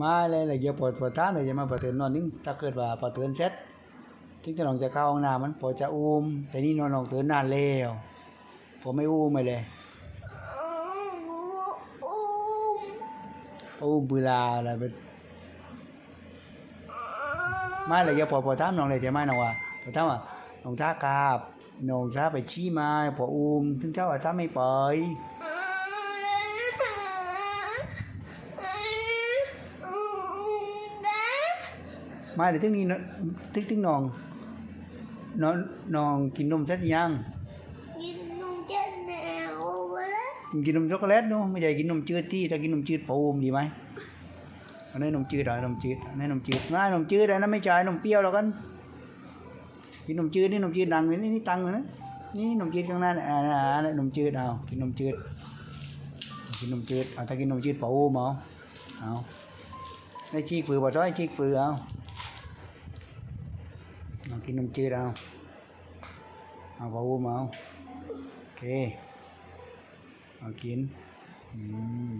มาเลยเลยเดี๋ยวปวดปวดท้าเลยจะมาปวดเตือนนอนนึงถ้าเกิดว่าปวดเตือนเสร็จถึงจะลองจะเข้าห้องน้ำมันปวดจะอุ้มแต่นี่นอนลองเตือนนานแล้วผมไม่อุ้มไปเลยอู้อู้อุ้มเวลาอะไรไปมาเลยเดี๋ยวปวดปวดท้าน้องเลยจะมาน้องว่าปวดท้าว่าน้องท้ากราบน้องท้าไปชี้มาปวดอุ้มถึงเจ้าว่าท้าไม่ปล่อย มาเดี๋ยวถึงนี้นะถึงถึงน้องน้องน้องกินนมเสร็จยังกินนมเจ็ดแนวไปแล้วกินนมช็อกโกแลตเนาะไม่ใช่กินนมจืดที่ถ้ากินนมจืดปูมดีไหมอันนี้นมจืดเหรอนมจืดอันนี้นมจืดง่ายนมจืดอันนั้นไม่ใช่นมเปรี้ยวแล้วกันกินนมจืดนี่นมจืดดังเลยนี่นี่ตังค์เลยนะนี่นมจืดข้างหน้าเนี่ยอ่าอ่าอ่านมจืดเอากินนมจืดกินนมจืดเอาถ้ากินนมจืดปูมเอาเอาได้ชีกฝือบ่ซ้อยชีกฝือเอา เอากินนมจืดเอาเอาปูมเอาโอเคเอากินอืม